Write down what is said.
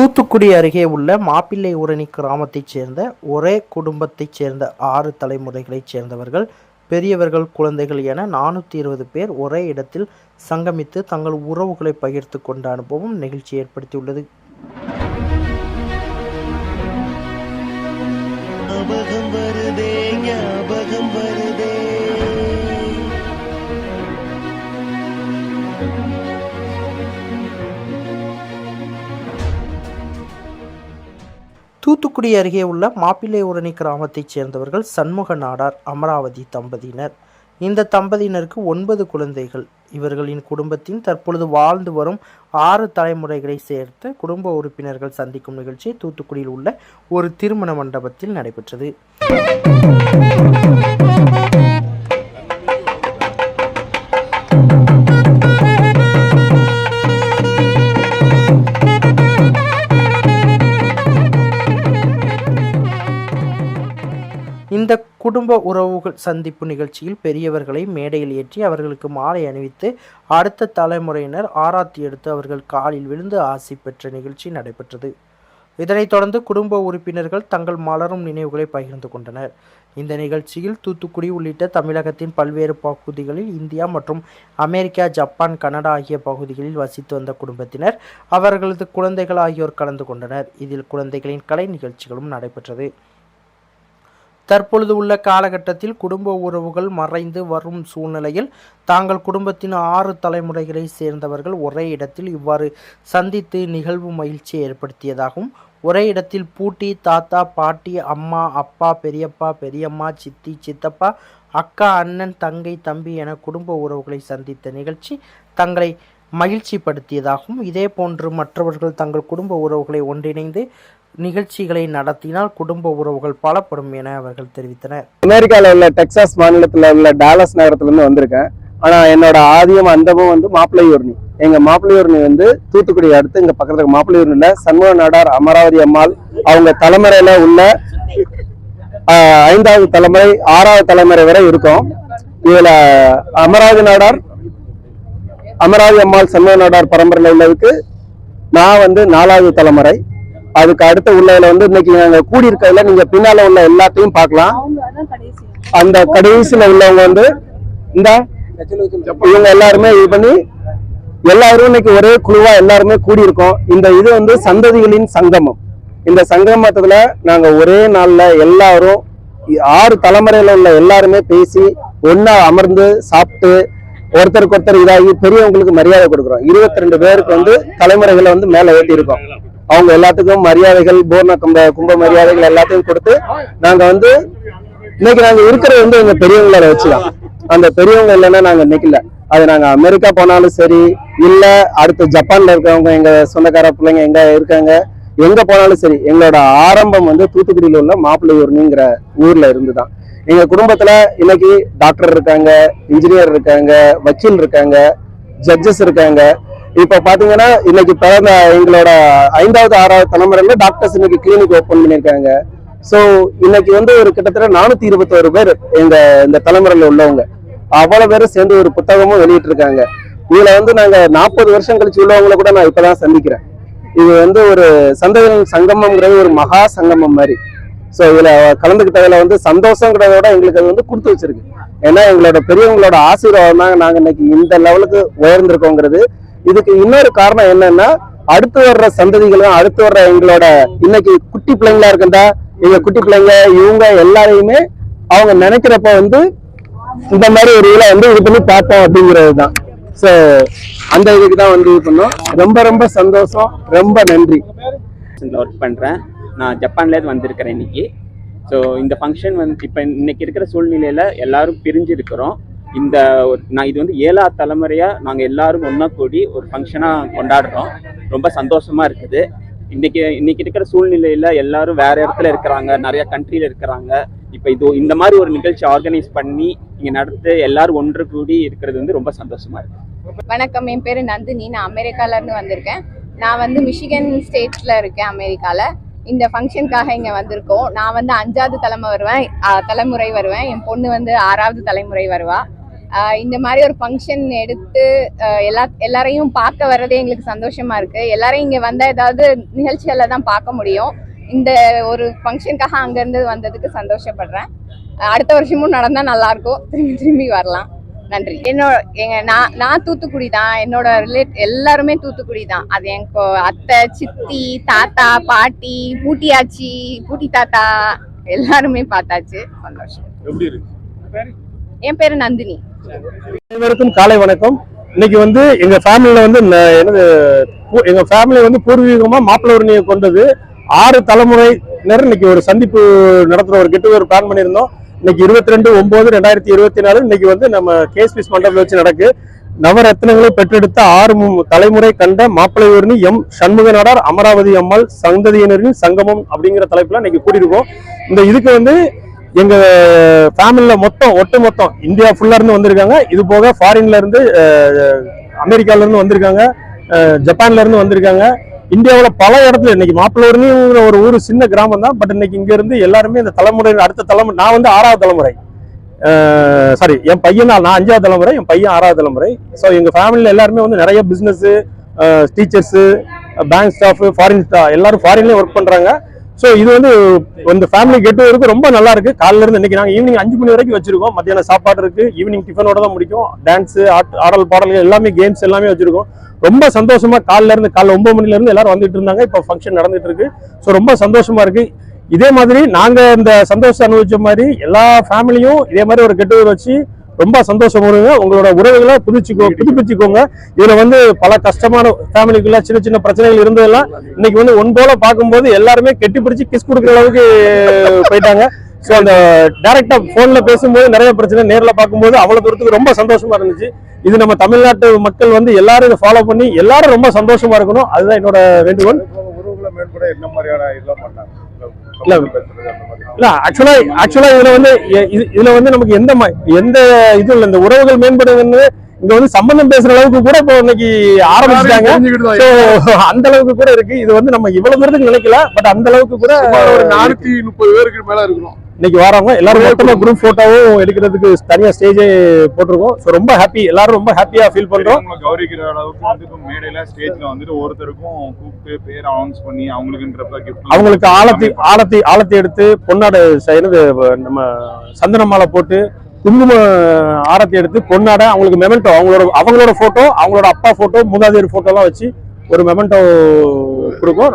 தூத்துக்குடி அருகே உள்ள மாப்பிள்ளை ஊரணி கிராமத்தைச் சேர்ந்த ஒரே குடும்பத்தைச் சேர்ந்த ஆறு தலைமுறைகளைச் சேர்ந்தவர்கள் பெரியவர்கள் குழந்தைகள் என நானூற்றி இருபது பேர் ஒரே இடத்தில் சங்கமித்து தங்கள் உறவுகளை பகிர்ந்து கொண்ட அனுபவம் நெகிழ்ச்சி ஏற்படுத்தியுள்ளது. வருதே தூத்துக்குடி அருகே உள்ள மாப்பிள்ளை ஊரணி கிராமத்தைச் சேர்ந்தவர்கள் சண்முக நாடார் அமராவதி தம்பதியினர். இந்த தம்பதியினருக்கு ஒன்பது குழந்தைகள். இவர்களின் குடும்பத்தின் தற்பொழுது வாழ்ந்து வரும் ஆறு தலைமுறைகளை சேர்த்து குடும்ப உறுப்பினர்கள் சந்திக்கும் நிகழ்ச்சி தூத்துக்குடியில் உள்ள ஒரு திருமண மண்டபத்தில் நடைபெற்றது. குடும்ப உறவுகள் சந்திப்பு நிகழ்ச்சியில் பெரியவர்களை மேடையில் ஏற்றி அவர்களுக்கு மாலை அணிவித்து அடுத்த தலைமுறையினர் ஆராத்தி எடுத்து அவர்கள் காலில் விழுந்து ஆசி பெற்ற நிகழ்ச்சி நடைபெற்றது. இதனைத் தொடர்ந்து குடும்ப உறுப்பினர்கள் தங்கள் மலரும் நினைவுகளை பகிர்ந்து கொண்டனர். இந்த நிகழ்ச்சியில் தூத்துக்குடி உள்ளிட்ட தமிழகத்தின் பல்வேறு பகுதிகளில் இந்தியா மற்றும் அமெரிக்கா ஜப்பான் கனடா ஆகிய பகுதிகளில் வசித்து வந்த குடும்பத்தினர் அவர்களது குழந்தைகள் ஆகியோர் கலந்து கொண்டனர். இதில் குழந்தைகளின் கலை நிகழ்ச்சிகளும் நடைபெற்றது. தற்பொழுது உள்ள காலகட்டத்தில் குடும்ப உறவுகள் மறைந்து வரும் சூழ்நிலையில் தாங்கள் குடும்பத்தின் ஆறு தலைமுறைகளை சேர்ந்தவர்கள் ஒரே இடத்தில் இவ்வாறு சந்தித்து நிகழ்வு மகிழ்ச்சியை ஏற்படுத்தியதாகவும் ஒரே இடத்தில் பூட்டி தாத்தா பாட்டி அம்மா அப்பா பெரியப்பா பெரியம்மா சித்தி சித்தப்பா அக்கா அண்ணன் தங்கை தம்பி என குடும்ப உறவுகளை சந்தித்த நிகழ்ச்சி தங்களை மகிழ்ச்சிப்படுத்தியதாகவும் இதே போன்று மற்றவர்கள் தங்கள் குடும்ப உறவுகளை ஒன்றிணைந்து நிகழ்ச்சிகளை நடத்தினால் குடும்ப உறவுகள் பலப்படும் என அவர்கள் தெரிவித்தனர். அமெரிக்காவில் உள்ள டெக்சாஸ் மாநிலத்தில் உள்ள டாலஸ் நகரத்துலேருந்து வந்திருக்கேன். ஆனால் என்னோட ஆதியம் அந்தமும் வந்து மாப்பிளையூர்னி எங்கள் மாப்பிளையூர்னி வந்து தூத்துக்குடி அடுத்து இங்கே பக்கத்துக்கு மாப்பிள்ளையூர்னில சண்முக நாடார் அமராவதி அம்மாள் அவங்க தலைமுறையில் உள்ள ஐந்தாவது தலைமுறை ஆறாவது தலைமுறை வரை இருக்கும். இதில் அமராவதி நாடார் அமராவதி அம்மாள் சண்முக நாடார் பரம்பரையில உள்ளதுக்கு நான் வந்து நாலாவது தலைமுறை. அதுக்கு அடுத்த உள்ளதுல வந்து இன்னைக்கு நாங்கள் கூடியிருக்கிறதுல நீங்க பின்னால உள்ள எல்லாத்தையும் பார்க்கலாம். அந்த கடைசியில உள்ளவங்க வந்து இந்த இவங்க எல்லாருமே இது பண்ணி எல்லாரும் இன்னைக்கு ஒரே குழுவா எல்லாருமே கூடி இருக்கோம் இந்த இது வந்து சந்ததிகளின் சங்கமம். இந்த சங்கமத்துல நாங்க ஒரே நாள்ல எல்லாரும் ஆறு தலைமுறையில உள்ள எல்லாருமே பேசி ஒன்னா அமர்ந்து சாப்பிட்டு ஒருத்தருக்கு ஒருத்தர் இதாகி பெரியவங்களுக்கு மரியாதை கொடுக்குறோம். இருபத்தி ரெண்டு பேருக்கு வந்து தலைமுறைகளை வந்து மேல ஏற்றி இருக்கோம் அவங்க எல்லாத்துக்கும் மரியாதைகள் பூர்ண கும்ப கும்ப மரியாதைகள் எல்லாத்தையும் கொடுத்து நாங்க வந்து இன்னைக்கு நாங்க இருக்கிறது வந்து எங்க பெரியவங்கள வச்சுதான் அந்த பெரியவங்க இல்லைன்னா நாங்க நிக்கல அது நாங்க அமெரிக்கா போனாலும் சரி இல்ல அடுத்து ஜப்பான்ல இருக்கவங்க எங்க சொந்தக்கார பிள்ளைங்க எங்க இருக்காங்க எங்க போனாலும் சரி எங்களோட ஆரம்பம் வந்து தூத்துக்குடியில உள்ள மாப்பிள்ளையூர்னிங்கிற ஊர்ல இருந்துதான். எங்க குடும்பத்துல இன்னைக்கு டாக்டர் இருக்காங்க இன்ஜினியர் இருக்காங்க வக்கீல் இருக்காங்க ஜட்ஜஸ் இருக்காங்க. இப்ப பாத்தீங்கன்னா இன்னைக்கு பிறந்த எங்களோட ஐந்தாவது ஆறாவது தலைமுறையில டாக்டர்ஸ் இன்னைக்கு கிளினிக் ஓபன் பண்ணியிருக்காங்க. சோ இன்னைக்கு வந்து ஒரு கிட்டத்தட்ட நானூத்தி இருபத்தோரு பேர் எங்க இந்த தலைமுறையில உள்ளவங்க. அவ்வளவு பேரும் சேர்ந்து ஒரு புத்தகமும் வெளியிட்டு இருக்காங்க இதுல வந்து நாங்க நாற்பது வருஷம் கழிச்சு உள்ளவங்களை கூட நான் இப்பதான் சந்திக்கிறேன். இது வந்து ஒரு சந்ததியின் சங்கமம்ங்கிறது ஒரு மகா சங்கமம் மாதிரி. ஸோ இதில் கலந்துக்கிட்டதில் வந்து சந்தோஷங்கிறத விட எங்களுக்கு அது வந்து கொடுத்து வச்சிருக்கு. ஏன்னா எங்களோட பெரியவங்களோட ஆசீர்வாதம் தான் நாங்கள் இன்னைக்கு இந்த லெவலுக்கு உயர்ந்திருக்கோங்கிறது. இதுக்கு இன்னொரு காரணம் என்னன்னா அடுத்து வர்ற சந்ததிகளும் அடுத்து வர்ற எங்களோட இன்னைக்கு குட்டி பிள்ளைங்களா இருக்கண்டா எங்க குட்டி பிள்ளைங்க இவங்க எல்லாரையுமே அவங்க நினைக்கிறப்ப வந்து இந்த மாதிரி ஒரு இதில் வந்து இது பண்ணி பார்ப்போம் அப்படிங்கிறது தான். ஸோ அந்த இதுக்கு தான் வந்து இது பண்ணோம். ரொம்ப ரொம்ப சந்தோஷம். ரொம்ப நன்றி. ஒர்க் பண்ணுறேன் நான் ஜப்பான்லேருந்து வந்திருக்கிறேன் இன்னைக்கு. ஸோ இந்த ஃபங்க்ஷன் வந்து இப்போ இன்னைக்கு இருக்கிற சூழ்நிலையில் எல்லாரும் பிரிஞ்சிருக்கிறோம் இந்த ஒரு நான் இது வந்து ஏழா தலைமுறையாக நாங்கள் எல்லாரும் ஒன்றா கூடி ஒரு ஃபங்க்ஷனாக கொண்டாடுறோம். ரொம்ப சந்தோஷமா இருக்குது. இன்னைக்கு இன்னைக்கு இருக்கிற சூழ்நிலையில் எல்லாரும் வேற இடத்துல இருக்கிறாங்க நிறைய கண்ட்ரியில் இருக்கிறாங்க. இப்போ இது இந்த மாதிரி ஒரு நிகழ்ச்சி ஆர்கனைஸ் பண்ணி இங்கே நடத்து எல்லாரும் ஒன்று கூடி இருக்கிறது வந்து ரொம்ப சந்தோஷமா இருக்குது வணக்கம். என் பேர் நந்தினி. நான் அமெரிக்கால இருந்து வந்திருக்கேன். நான் வந்து மிஷிகன் ஸ்டேட்ஸில் இருக்கேன் அமெரிக்காவில் இந்த ஃபங்க்ஷனுக்காக இங்கே வந்திருக்கோம். நான் வந்து அஞ்சாவது தலைமை வருவேன். தலைமுறை வருவேன். என் பொண்ணு வந்து ஆறாவது தலைமுறை வருவா. இந்த மாதிரி ஒரு ஃபங்க்ஷன் எடுத்து எல்லா எல்லாரையும் பார்க்க வர்றதே எங்களுக்கு சந்தோஷமா இருக்கு. எல்லாரையும் இங்கே வந்தால் ஏதாவது நிகழ்ச்சிகளில் தான் பார்க்க முடியும். இந்த ஒரு ஃபங்க்ஷனுக்காக அங்கேருந்து வந்ததுக்கு சந்தோஷப்படுறேன். அடுத்த வருஷமும் நடந்தால் நல்லாயிருக்கும் திரும்பி திரும்பி வரலாம். நன்றி. என்னோட எங்க நான் நான் தூத்துக்குடி தான். என்னோட ரிலேட் எல்லாருமே தூத்துக்குடி தான். அது என் கொ- அத்தை சித்தி தாத்தா பாட்டி பூட்டியாச்சி பூட்டி தாத்தா எல்லாருமே பார்த்தாச்சு. சந்தோஷம். எப்படி இருக்கு? என் பேரு நந்தினி. அனைவருக்கும் காலை வணக்கம். இன்னைக்கு வந்து எங்க ஃபேமிலியில வந்து என்னது பூ- எங்க ஃபேமிலி வந்து பூர்வீகமா மாப்பிள்ளை உரிமையை கொண்டது ஆறு தலைமுறையினர் இன்னைக்கு ஒரு சந்திப்பு நடத்துற ஒரு கெட்டு ஒரு பிளான் பண்ணியிருந்தோம். இன்னைக்கு இருபத்தி ரெண்டு ஒன்பது ரெண்டாயிரத்தி இருபத்தி நாலு. இன்னைக்கு வந்து நம்ம கேஸ்பிஸ் மண்டபத்தில் வச்சு நடக்கு. நவரத்னங்களை பெற்றெடுத்த ஆறு தலைமுறை கண்ட மாப்பிள்ளையூர்னு எம். சண்முக நாடார் அமராவதி அம்மாள் சந்ததியினரின் சங்கமம் அப்படிங்கிற தலைப்புல இன்னைக்கு கூட்டியிருக்கோம் இந்த இதுக்கு வந்து எங்க ஃபேமிலியில மொத்தம் ஒட்டு மொத்தம் இந்தியா ஃபுல்லா இருந்து வந்திருக்காங்க. இது போக ஃபாரின்ல இருந்து அமெரிக்கால இருந்து வந்திருக்காங்க. ஜப்பான்ல இருந்து வந்திருக்காங்க. இந்தியாவில் பல இடத்துல இன்னைக்கு மாப்பிள்ளூர்னு ஒரு ஊர் சின்ன கிராமம் தான். பட் இன்னைக்கு இங்க இருந்து எல்லாருமே இந்த தலைமுறை அடுத்த தலைமுறை நான் வந்து ஆறாவது தலைமுறை. சாரி என் பையன் நான் அஞ்சாவது தலைமுறை என் பையன் ஆறாவது தலைமுறை. ஸோ எங்கள் ஃபேமிலியில் எல்லாருமே வந்து நிறைய business teachers bank staff foreign எல்லாரும் ஃபாரின்லேயே ஒர்க் பண்ணுறாங்க ஸோ இது வந்து இந்த ஃபேமிலி கெட்டு இருக்கு ரொம்ப நல்லா இருக்கு. காலையில இருந்து இன்னைக்கு நாங்கள் ஈவினிங் அஞ்சு மணி வரைக்கும் வச்சிருக்கோம். மத்தியானம் சாப்பாடு இருக்கு ஈவினிங் டிஃபனோட தான் முடிக்கும். ஆட் ஆடல் பாடல்கள் எல்லாமே கேம்ஸ் எல்லாமே வச்சிருக்கோம். ரொம்ப சந்தோஷமா காலில இருந்து காலைல ஒன்பது மணில இருந்து எல்லாரும் வந்துட்டு இருந்தாங்க. இப்போ ஃபங்க்ஷன் நடந்துட்டு இருக்கு. ஸோ ரொம்ப சந்தோஷமா இருக்கு. இதே மாதிரி நாங்க இந்த சந்தோஷம் அனுபவிச்ச மாதிரி எல்லா ஃபேமிலியும் இதே மாதிரி ஒரு கெட்டு வச்சு ரொம்ப சந்தோஷம் வருங்க உங்களோட உறவுகளை புதுச்சிக்கோ புதுப்பிச்சுக்கோங்க. இதுல வந்து பல கஷ்டமான ஃபேமிலிக்குள்ள சின்ன சின்ன பிரச்சனைகள் இருந்ததெல்லாம் இன்னைக்கு வந்து ஒன் போல பார்க்கும்போது எல்லாருமே கெட்டி பிடிச்சி கிஸ் கொடுக்குற அளவுக்கு போயிட்டாங்க. ஸோ அந்த டைரக்டா போன்ல பேசும்போது நிறைய பிரச்சனை நேர்ல பார்க்கும்போது அவ்வளவு தூரத்துக்கு ரொம்ப சந்தோஷமா இருந்துச்சு. இது நம்ம தமிழ்நாட்டு மக்கள் வந்து எல்லாரும் இதை ஃபாலோ பண்ணி எல்லாரும் ரொம்ப சந்தோஷமா இருக்கணும். அதுதான் என்னோட வேண்டுகோள். இல்ல. இல்ல ஆக்சுவலா ஆக்சுவலா இதுல வந்து இதுல வந்து நமக்கு எந்த எந்த இது இல்ல இந்த உறவுகள் மேம்படுதுன்னு இங்க வந்து சம்பந்தம் பேசுற அளவுக்கு கூட இப்போ இன்னைக்கு ஆரம்பிச்சிட்டாங்க. அந்த அளவுக்கு கூட இருக்கு. இது வந்து நம்ம இவ்வளவு தூரத்துக்கு நினைக்கல பட் அந்த அளவுக்கு கூட ஒரு நானூத்தி முப்பது பேருக்கு மேல இருக்கணும். இன்னைக்கு வராங்க. எல்லாரும் மொத்தமா குரூப் போட்டோவும் எடுக்கிறதுக்கு தனியா ஸ்டேஜே போட்டிருக்கோம். ஸோ ரொம்ப ஹாப்பி எல்லாரும் ரொம்ப ஹாப்பியா ஃபீல் பண்றோம். அவங்களை கௌரவிக்கிற அளவுக்கு வந்து மேடையில ஸ்டேஜ்ல வந்துட்டு ஒருத்தருக்கும் கூப்பிட்டு பேர் அனௌன்ஸ் பண்ணி அவங்களுக்குன்றப்ப கிஃப்ட் அவங்களுக்கு ஆலத்தி ஆலத்தி ஆலத்தி எடுத்து பொன்னாடை செய்யறது நம்ம சந்தன மாலை போட்டு குங்கும ஆரத்தி எடுத்து பொன்னாடை அவங்களுக்கு மெமெண்டோ அவங்களோட அவங்களோட போட்டோ அவங்களோட அப்பா போட்டோ மூதாதையர் போட்டோ எல்லாம் வச்சு ஒரு மெமெண்டோ கொடுக்கும்.